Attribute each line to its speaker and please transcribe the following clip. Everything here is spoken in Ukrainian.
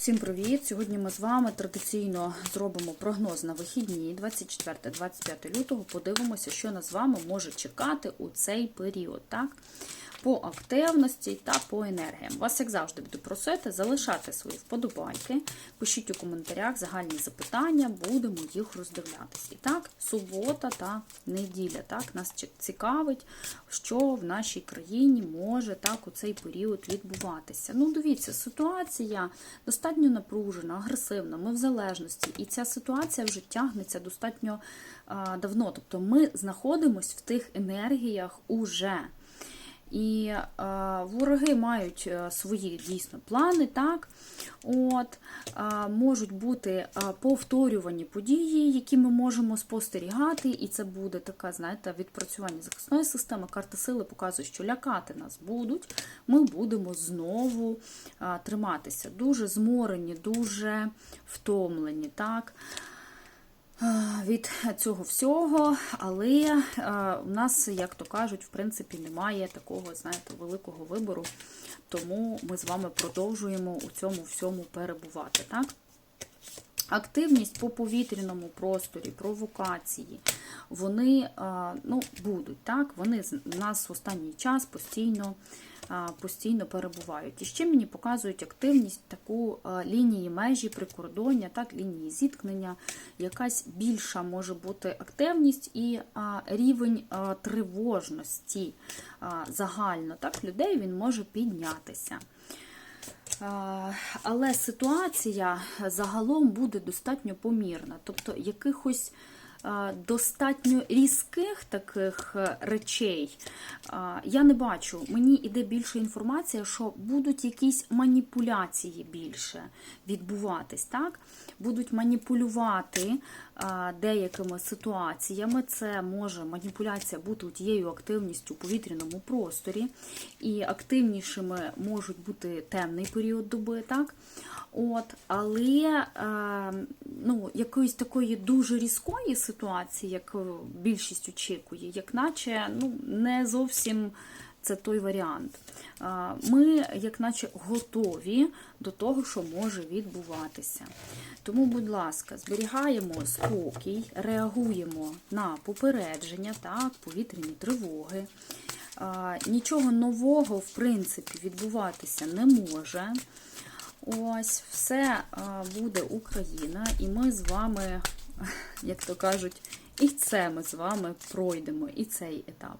Speaker 1: Всім привіт! Сьогодні ми з вами традиційно зробимо прогноз на вихідні 24-25 лютого. Подивимося, що нас з вами може чекати у цей період. Так? По активності та по енергіям. Вас, як завжди, буду просити залишати свої вподобайки. Пишіть у коментарях загальні запитання, будемо їх роздивлятися. І так, субота та неділя. Так, Нас цікавить, що в нашій країні може так у цей період відбуватися. Ну, дивіться, ситуація достатньо напружена, агресивна, ми в залежності. І ця ситуація вже тягнеться достатньо а, давно. Тобто ми знаходимося в тих енергіях уже. І е, вороги мають е, свої дійсно плани, так? От, е, можуть бути е, повторювані події, які ми можемо спостерігати, і це буде таке, знаєте, відпрацювання захисної системи. Карта сили показує, що лякати нас будуть, ми будемо знову е, триматися. Дуже зморені, дуже втомлені. так? Від цього всього, але у нас, як то кажуть, в принципі, немає такого, знаєте, великого вибору, тому ми з вами продовжуємо у цьому всьому перебувати. так? Активність по повітряному просторі, провокації, вони ну, будуть, так? Вони в нас в останній час постійно постійно перебувають. І ще мені показують активність таку лінії межі прикордоння, так, лінії зіткнення, якась більша може бути активність і рівень тривожності загально так, людей він може піднятися. Але ситуація загалом буде достатньо помірна, тобто якихось достатньо різких таких е, речей я не бачу. Мені йде більше інформація, що будуть якісь маніпуляції більше відбуватись. так? Будуть маніпулювати деякими ситуаціями. Це може маніпуляція бути тією активністю у повітряному просторі, і активнішими можуть бути темний період доби. так? От, Але е, ну, якоїсь такої дуже різкої ситуації, як більшість очікує, як наче ну, не зовсім це той варіант. Ми, як наче, готові до того, що може відбуватися. Тому, будь ласка, зберігаємо спокій, реагуємо на попередження, так, повітряні тривоги. Нічого нового, в принципі, відбуватися не може. Ось, все буде Україна, і ми з вами, як то кажуть, і це ми з вами пройдемо, і цей етап.